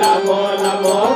নমো নমো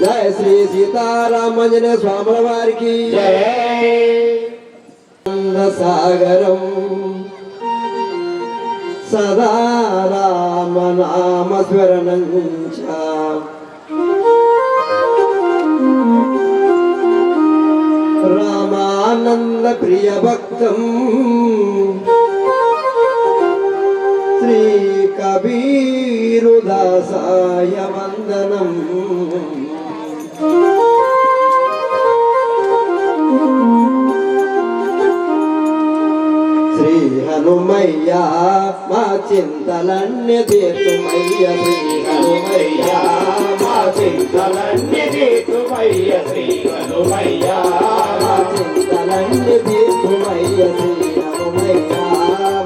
జయ శ్రీ సీతారామంజన స్వాముల వారికి సాగరం సదారామ నామ రామనామస్మరణం రామానంద ప్రియ భక్తం. శ్రీ కబీరుదాసాయ వందనం. హనుమయ్యా మా చింతలన్నీ తీర్థమయ్య శ్రీ హనుమయ్యా. మా చింతలన్నీ తీర్థమయ్య శ్రీ హనుమయ్యా. మా చింతలన్నీ తీర్థమయ్య శ్రీ హనుమయ్యా.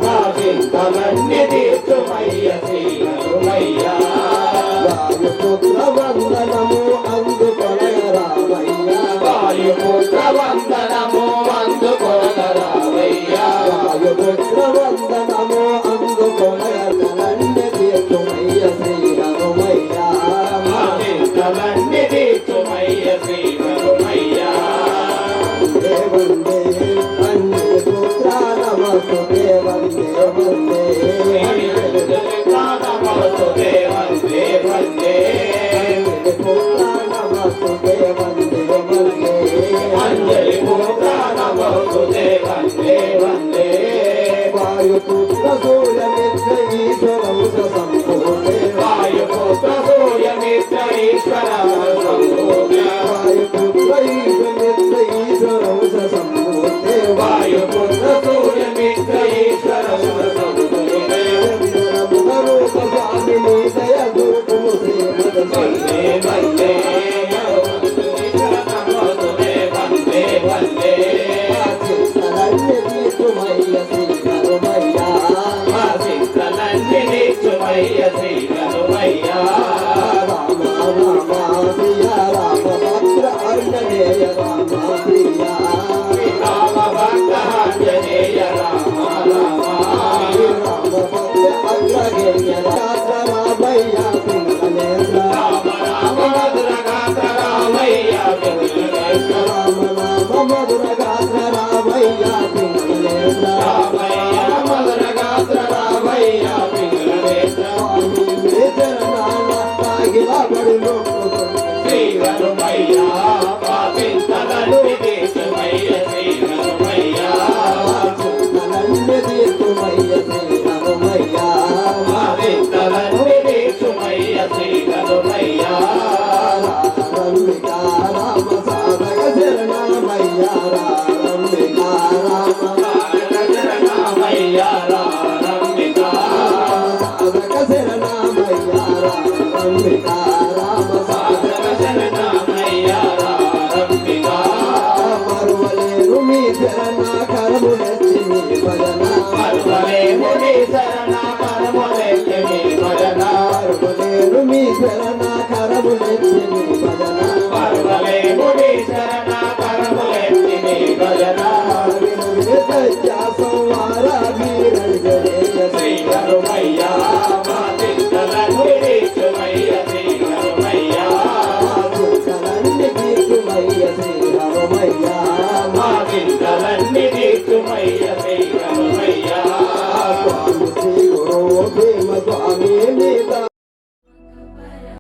మా చింతలన్నీ తీర్థమయ్య శ్రీ హనుమయ్యా. వాయుపుత్ర వందనము అందుకొన రామయ్యా. వాయుపుత్ర వందన Oh, Hablamos. Hey, I don't mind. పరమలెత్తి me